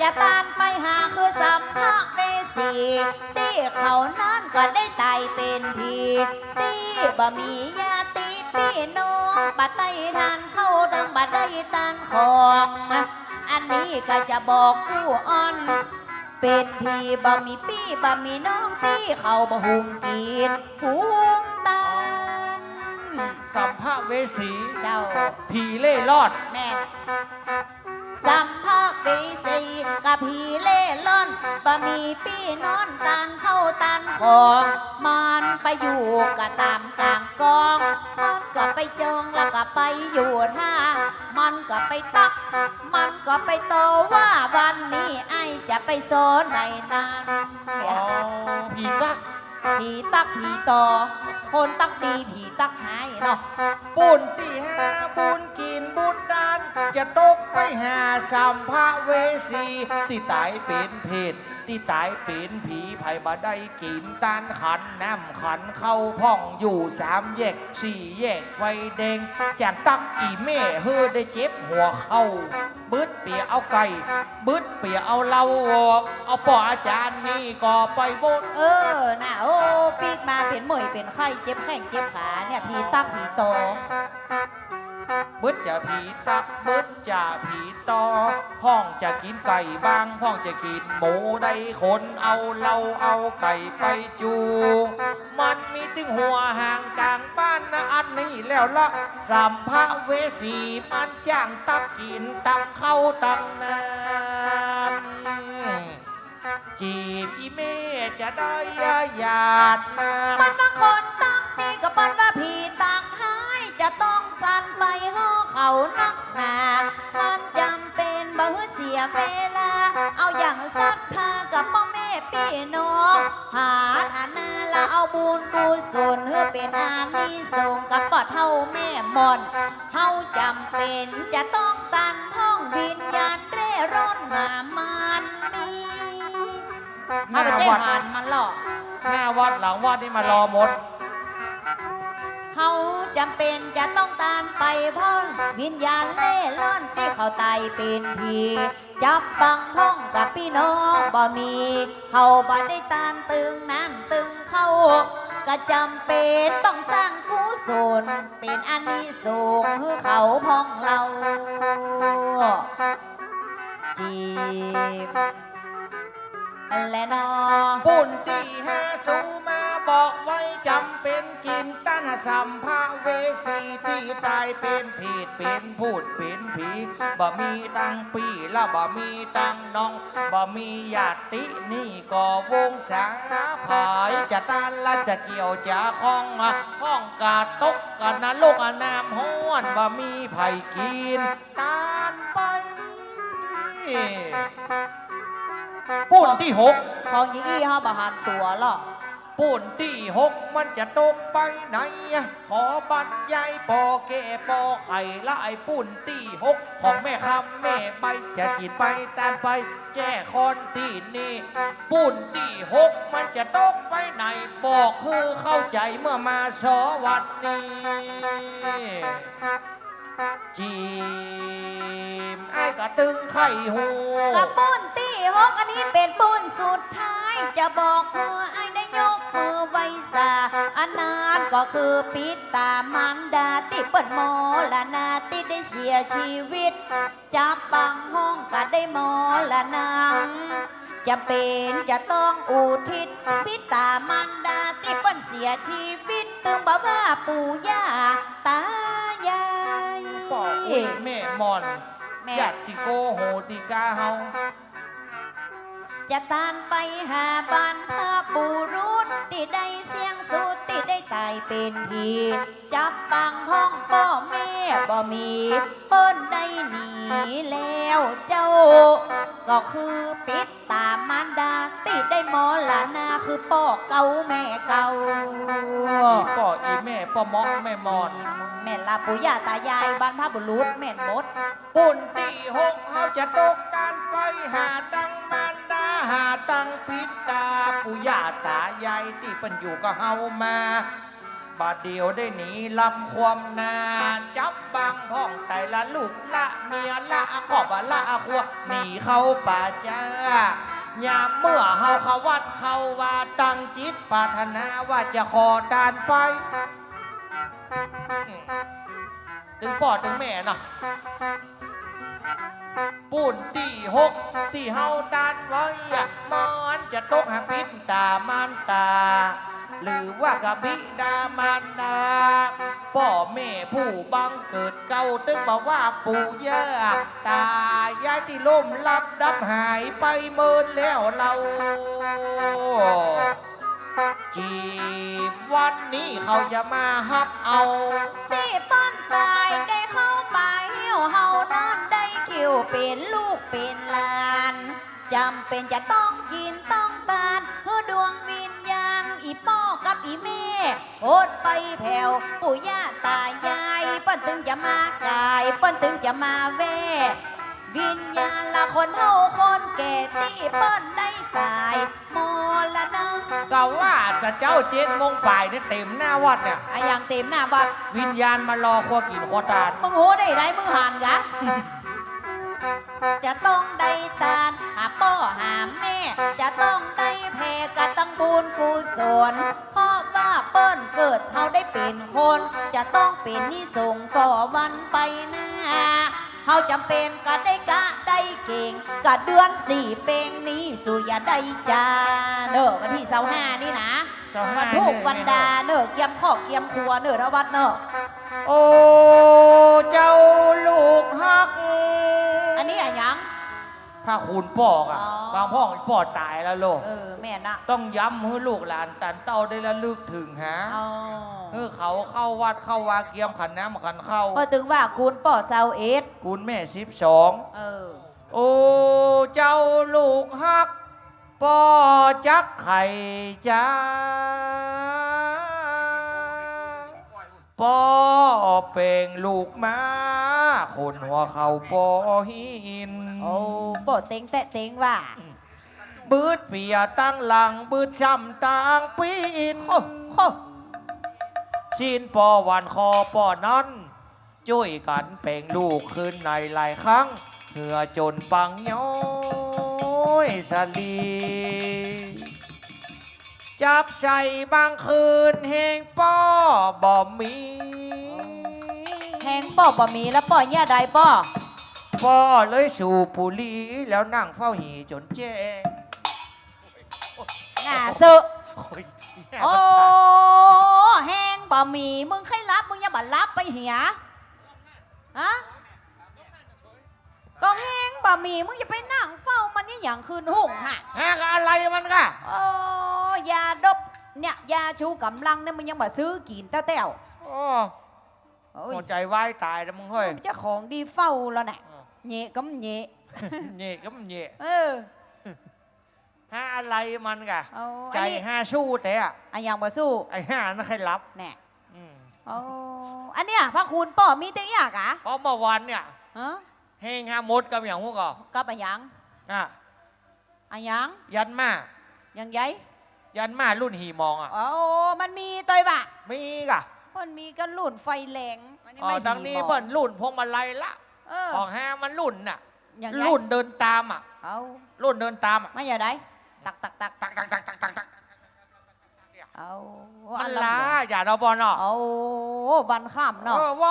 จะตานไปหาคือสัมภาเวสีที่เขานั้นก็ได้ตายเป็นผีที่บ่มีญาติพี่น้องปะไต้ทานเข้าดังบ่ได้ตานของอันนี้ก็จะบอกผู้อ่อนเป็นพี่บ่มีพี่บ่มีน้องที่เขาบ่หุงกินหุงตานสัมภเวสีเจ้าผีเล่รอดแม่นสัมภาปีสี กับผีเล่ล่อนบะมีพี่นอนตานเข้าตานของมันไปอยู่กับตามกลางกองมันก็ไปจองแล้วก็ไปอยู่ท่ามันก็ไปตัก มันก็ไปโตว่าวันนี้ไอจะไปโซนในนั้นอ๋อผีรักผีตักผีโตคนตักดีผีตักหายเนาะปุนตีห้าบุญกินบุญดาน จะตกไปหาสัมภเวสีที่ตายเป็นเพศที่ตายเป็นผีไผ่บาได้กินตานขันน้ำขันเข้าพ่องอยู่สามแยกสี่แยกไฟแดงจากตักอีแม่เฮอได้เจ็บหัวเข้าบึดเปียเอาไก่บึดเปียเอาเหล้าเอาป่ออาจารย์นี่ก็ไปบนเออน่ะโอ้ปีกมาเป็นเหมยเป็นไข้เจ็บแข้งเจ็บขาเนี่ยผีตักผีโต บึดจะผีตักบึดจะผีตอห้องจะกินไก่บางห้องจะกินหมูได้คนเอาเหล้าเอาไก่ไปจู มันมีตึงหัวห่างกลางบ้านนะอันนี้แล้วละสัมภเวสีมันจ้างตักกินตังเข้าตังน้ำจีบอีเม่จะได้หยาดมามันบางคนตั้งนี่ก็ปัน เขานักหนา มันจำเป็นบ่เสียเวลา เอาอย่างศรัทธากับพ่อแม่พี่น้องหาฐานาละเอาบุญกุศลเพื่อเป็นอานิสงส์กับปอดเท่าแม่มอนเฮาจำเป็นจะต้องตันห้องวิญญาณเร่ร่อนมามันมีเอาไปแจ้งมันมันหลอกหน้าวัดหลังวัดนี่มารอหมด จำเป็นจะต้องตานไปพอนวิญญาณเล่ล่อนที่เขาตายเป็นผีจับบังห้องกับพี่น้องบ่มีเฮาบ่ได้ตานตึงน้ำตึงเข้าก็จำเป็นต้องสร้างกุศลเป็นอานิสงส์ให้เขาพ้องเราจีบและนอปุ่นตี สัมภเวสีที่ตายเป็นผิดเป็นพูดเป็นผีบ่มีตังปีละบ่มีตังน้องบ่มีญาตินี่ก็วงสาผายจะตานละจะเกี่ยวจะคล้องห้องกาตกกันนะลูกอะน้ำห้วนบ่มีไผกินตานไปปุ่นที่หกของยี่อี้เฮาบหันตัวหรอก ปุ่นที่หกมันจะตกไปไหน ขอบรรยายปอเกปอไข่ละไอปุ่นที่หกของแม่คำแม่ใบจะกินไปตานไป แจ้คอนที่นี่ปุ่นที่หกมันจะตกไปไหน บอกคือเข้าใจเมื่อมาสวันนี้จีมไอ้กระตึงไข่หูกับปุ้นตีหกอันนี้เป็นปุ้นสุดท้าย จะบอกคือไอ้ได้ ยกมือไว้สาอันนั้นก็คือปิดตามันดาติเปิดโมละนาติได้เสียชีวิต จับบังห้องก็ได้โมละนางจะเป็นจะต้องอุทิศปิดตามันดาติเปิ้นเสียชีวิตตึงบ่าว่าปู่ย่าตายายปอกอุ้ยแม่มอนแม่ญาติโกโหติกาเฮา จะตานไปหาบ้านพระบุรุษที่ได้เสียงสุดที่ได้ตายเป็นผีจับปังห้องป่อแม่บ่มีเปิ้นได้หนีแล้วเจ้า ก็คือปิดตามมารดาติได้หมอลานาคือป่อเก่าแม่เก่าอีป่ออีแม่ป่อเมาะแม่มอน แม่ลาปู่ย่าตายายบ้านพระบุรุษแม่นหมดปุ่นตีหกเฮาจะตกกันไปหาตังมารดา หาตังพิตาปู่ย่าตายายที่เปันอยู่ก็เฮามาบาดเดียวได้หนีลำความนาจับบางพ่องแต่ละลูกละเมียละขอบละครัวหนีเข้าป่าจ้ายามเมื่อเฮาเขาวัดเขาว่าตั้งจิตปรารถนาว่าจะขอทานไป ถึงพ่อถึงแม่นะ ปูนตีหกที่เฮาตานไว้อะมันจะตกหาพิษตามันตา หรือว่ากะบิดามานดาพ่อแม่ผู้บังเกิดเก่าตึงบอกว่าปู่ย่าตายายที่ล่มลับดับหายไปเมินแล้วเราจีบวันนี้เขาจะมาฮับเอา ที่ป้อนตายได้เข้าไปเหี่ยวเฮานั้นได้ วเป็นลูกเป็นหลานจำเป็นจะต้องกินต้องตานเพื่อดวงวิญญาณอีป้อกับอีแม่โอดไปแผ่วปู่ย่าตายายเปิ้นถึงจะมากายเปิ้นถึงจะมาแว่วิญญาณละคนเฮาคนแก่ที่เปิ้นได้ตายมรณะก็ว่าแต่เจ้าเจ็ดโมงป่ายเนี่ยเต็มหน้าวัดเนี่ยอะอย่างเต็มหน้าบัดวิญญาณมารอครัวกินครัวตาลมึงโหได้ไรมึงหันกะ จะต้องได้ตานหาพ่อหาแม่ จะต้องได้แพ่กะตั้งบุญกุศลเพราะว่าเปิ้นเกิดเฮาได้เป็นคน จะต้องเป็นนิสงส์ก่อวันไปหน้าเฮาจำเป็นก็ได้กะได้เก่งกะเดือนสี่เปงนี้สู่อย่าได้จ้าเนอะวันที่เสาห้านี่นะเจ้าวัห้านทุกเยวันดาเนอะเกียมข้อเกียมครัวเนอะระวัดเนอะโอ้ ถ้าคุณปอกอะ อ๋อ บางพ่อพ่อตายแล้วโลก เออแม่นะต้องย้ำให้ลูกหลานตันเต้าได้ระลึกถึงฮะอ๋อเออเขาเข้าวัดเข้าวาเกียมขันน้ำขันเข้า พอถึงว่ากูนป่อเซาเอสคุณแม่สิบสอง เออ โอ้ เจ้าลูกฮักปอจักไข่จ้า ปอเป่งลูกมาคนหัวเขาปอหิน โอ้ป่อเต็งแตะเต็งว่าบืดเปียตั้งหลังบืดช้ำต่างปีนโอ้โหชินปอวันคอปอนั้นช่วยกันเป่งลูกคืนในหลายครั้ง เหือจนปังย้อยสลี จับใส่บางคืนแหงป้อบ่มีแทงป่อบะหมี่แล้วป่อแย่ใดป่อป้อเลยสู่ปุลีแล้วนั่งเฝ้าหีจนแจ้งหน่าซึโอ้ยแย่โอ้มันตายแห้งบะหมี่มึงใครรับมึงอย่าบัดรับไปเหียฮะก็แห้งบะหมี่มึงอย่าไปนั่งเฝ้ามันนี่อย่างคืนหุ่งฮะฮะก็อะไรมันกะโอ้ ยาดบเนี่ยยาชูกำลังเนี่ยมึงยังมาซื้อกินเต้าเต้วโอ้โอ้ยหัวใจวายตายแล้วมึงเฮ้ยมันจะของดีเฝ้าแล้วน่ะเ nhẹ ก็เ nhẹ เย่ก็มันเย่เออฮะอะไรมันกะเอาใจอันนี้ห้าสู้แต่อะอันยังบ่สู้ไอ้ห้านั่นใครรับแน่อืมโอ้อันเนี้ยพระคุณป่อมีแต่อยากอะเพราะเมื่อวันเนี่ยฮะเฮงฮามดกับอย่างพวกก็กับอันยังอะอันยังยันมายังไง ยันมารุ่นหีมองอะโอ้มันมีตัวว่ะมีกะมันมีกันหลุ่นไฟแรงอันนี้อ๋อไม่ดังนี้มีบเบิ่อกนรุ่นพวงมาลัยละเออ ของแฮมันรุ่นน่ะยังไงรุ่นเดินตามอะ เอารุ่นเดินตามอะไม่อย่าได้ตักตักตักตักตักตักตักตักตักเอามัอันลำล้าเดียวอย่าเราบอลเนาะเอาบันข้ามเนาะ เออว่า